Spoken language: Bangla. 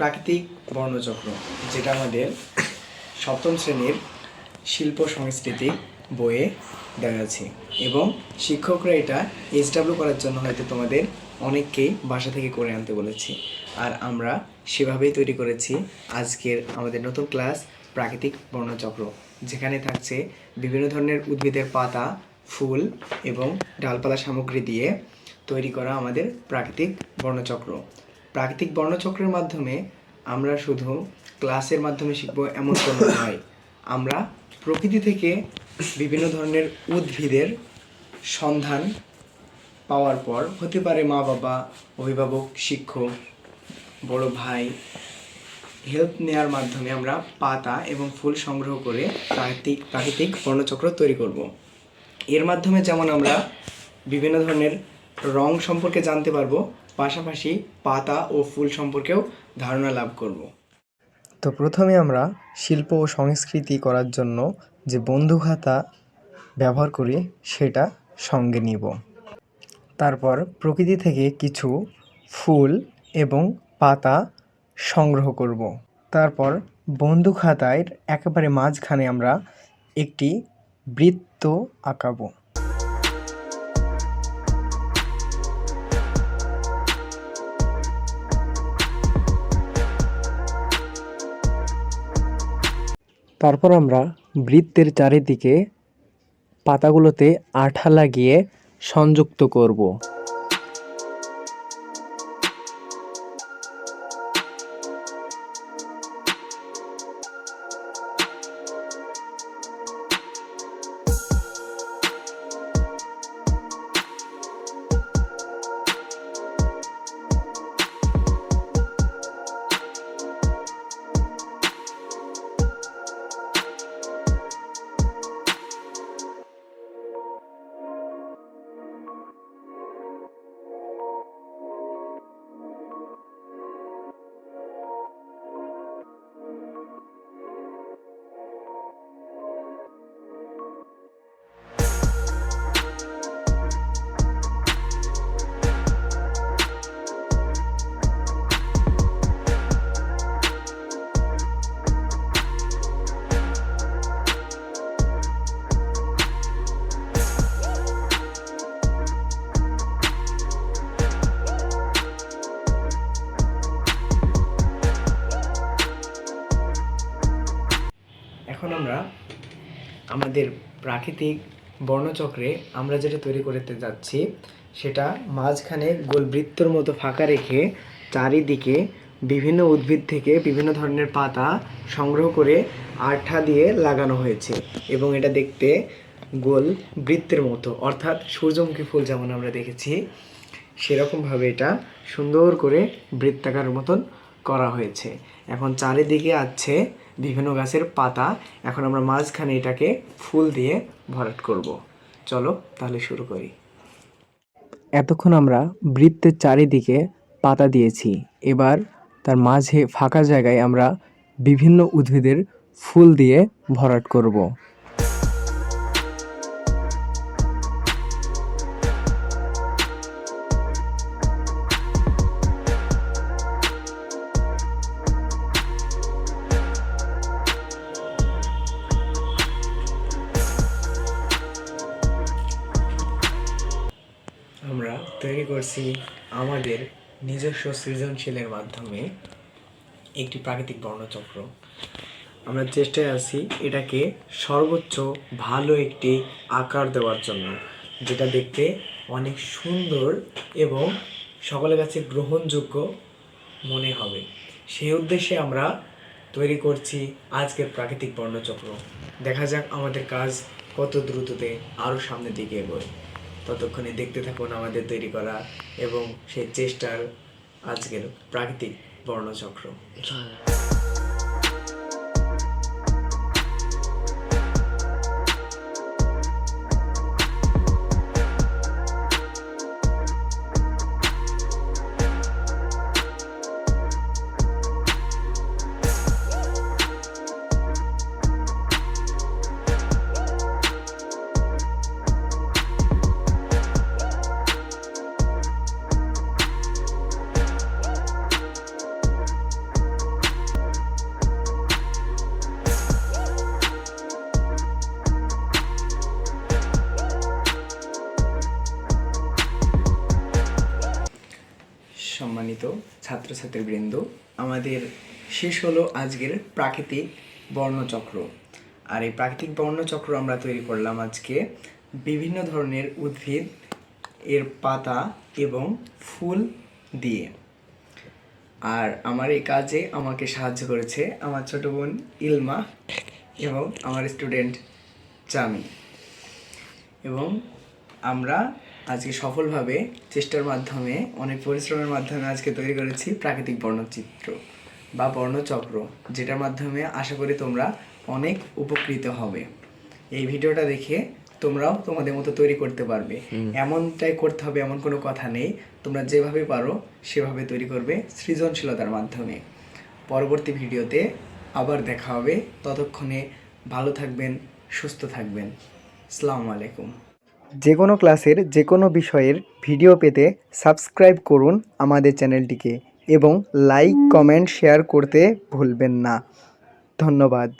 প্রাকৃতিক বর্ণচক্র, যেটা আমাদের সপ্তম শ্রেণির শিল্প সংস্কৃতি বইয়ে দেওয়া আছে। এবং শিক্ষকরা এটা এইচডাব্লিউ করার জন্য হয়তো তোমাদের অনেককেই বাসা থেকে করে আনতে বলেছি। আর আমরা সেভাবেই তৈরি করেছি আজকের আমাদের নতুন ক্লাস প্রাকৃতিক বর্ণচক্র, যেখানে থাকছে বিভিন্ন ধরনের উদ্ভিদের পাতা, ফুল এবং ডালপালা সামগ্রী দিয়ে তৈরি করা আমাদের প্রাকৃতিক বর্ণচক্র। প্রাকৃতিক বর্ণচক্রের মাধ্যমে আমরা শুধু ক্লাসের মাধ্যমে শিখব এমন কোনো নয়। আমরা প্রকৃতি থেকে বিভিন্ন ধরনের উদ্ভিদের সন্ধান পাওয়ার পর, হতে পারে মা বাবা, অভিভাবক, শিক্ষক, বড় ভাই হেল্প নেওয়ার মাধ্যমে আমরা পাতা এবং ফুল সংগ্রহ করে প্রাকৃতিক প্রাকৃতিক বর্ণচক্র তৈরি করব। এর মাধ্যমে যেমন আমরা বিভিন্ন ধরনের রং সম্পর্কে জানতে পারব পাশাপাশি পাতা ও ফুল সম্পর্কেও ধারণা লাভ করব। তো প্রথমে আমরা শিল্প ও সংস্কৃতি করার জন্য যে বন্ধু খাতা ব্যবহার করি, সেটা সঙ্গে নিব। তারপর প্রকৃতি থেকে কিছু ফুল এবং পাতা সংগ্রহ করব। তারপর বন্ধু খাতায় একেবারে মাঝখানে আমরা একটি বৃত্ত আঁকাবো। তারপর আমরা বৃত্তের চারিদিকে পাতাগুলোতে আঠা লাগিয়ে সংযুক্ত করব। এখন আমরা আমাদের প্রাকৃতিক বর্ণচক্রে আমরা যেটা তৈরি করতে যাচ্ছি, সেটা মাঝখানে গোল বৃত্তর মতো ফাঁকা রেখে চারিদিকে বিভিন্ন উদ্ভিদ থেকে বিভিন্ন ধরনের পাতা সংগ্রহ করে আঠা দিয়ে লাগানো হয়েছে এবং এটা দেখতে গোল বৃত্তের মতো। অর্থাৎ সূর্যমুখী ফুল যেমন আমরা দেখেছি, সেরকমভাবে এটা সুন্দর করে বৃত্তাকার মতন করা হয়েছে। এখন চারিদিকে আছে বিভিন্ন গাছের পাতা। এখন আমরা মাঝখানে এটাকে ফুল দিয়ে ভরাট করব। চলো তাহলে শুরু করি। এতক্ষণ আমরা বৃত্তের চারিদিকে পাতা দিয়েছি। এবার তার মাঝে ফাঁকা জায়গায় আমরা বিভিন্ন উদ্ভিদের ফুল দিয়ে ভরাট করব। তৈরি করছি আমাদের নিজস্ব সৃজনশীলের মাধ্যমে একটি প্রাকৃতিক বর্ণচক্র। আমরা চেষ্টায় আছি এটাকে সর্বোচ্চ ভালো একটি আকার দেওয়ার জন্য, যেটা দেখতে অনেক সুন্দর এবং সকলের কাছে গ্রহণযোগ্য মনে হবে। সেই উদ্দেশ্যে আমরা তৈরি করছি আজকের প্রাকৃতিক বর্ণচক্র। দেখা যাক আমাদের কাজ কত দ্রুততে আরও সামনের দিকে এগোয়। ততক্ষণে দেখতে থাকুন আমাদের তৈরি করা এবং সেই চেষ্টার আজকের প্রাকৃতিক বর্ণচক্র। সম্মানিত ছাত্রছাত্রীবৃন্দ, আমাদের শেষ হলো আজকের প্রাকৃতিক বর্ণচক্র। আর এই প্রাকৃতিক বর্ণচক্র আমরা তৈরি করলাম আজকে বিভিন্ন ধরনের উদ্ভিদ, এর পাতা এবং ফুল দিয়ে। আর আমার এই কাজে আমাকে সাহায্য করেছে আমার ছোট বোন ইলমা এবং আমার স্টুডেন্ট জামি। এবং আমরা আজকে সফলভাবে চেষ্টার মাধ্যমে অনেক পরিশ্রমের মাধ্যমে আজকে তৈরি করেছি প্রাকৃতিক বর্ণচিত্র বা বর্ণচক্র যেটার মাধ্যমে আশা করি তোমরা অনেক উপকৃত হবে। এই ভিডিওটা দেখে তোমরাও তোমাদের মতো তৈরি করতে পারবে। এমনটাই করতে হবে এমন কোনো কথা নেই। তোমরা যেভাবে পারো সেভাবে তৈরি করবে সৃজনশীলতার মাধ্যমে। পরবর্তী ভিডিওতে আবার দেখা হবে। ততক্ষণে ভালো থাকবেন সুস্থ থাকবেন। আসসালামু আলাইকুম। যে কোনো ক্লাসের যে কোনো বিষয়ের ভিডিও পেতে সাবস্ক্রাইব করুন আমাদের চ্যানেলটিকে এবং লাইক, কমেন্ট, শেয়ার করতে ভুলবেন না। ধন্যবাদ।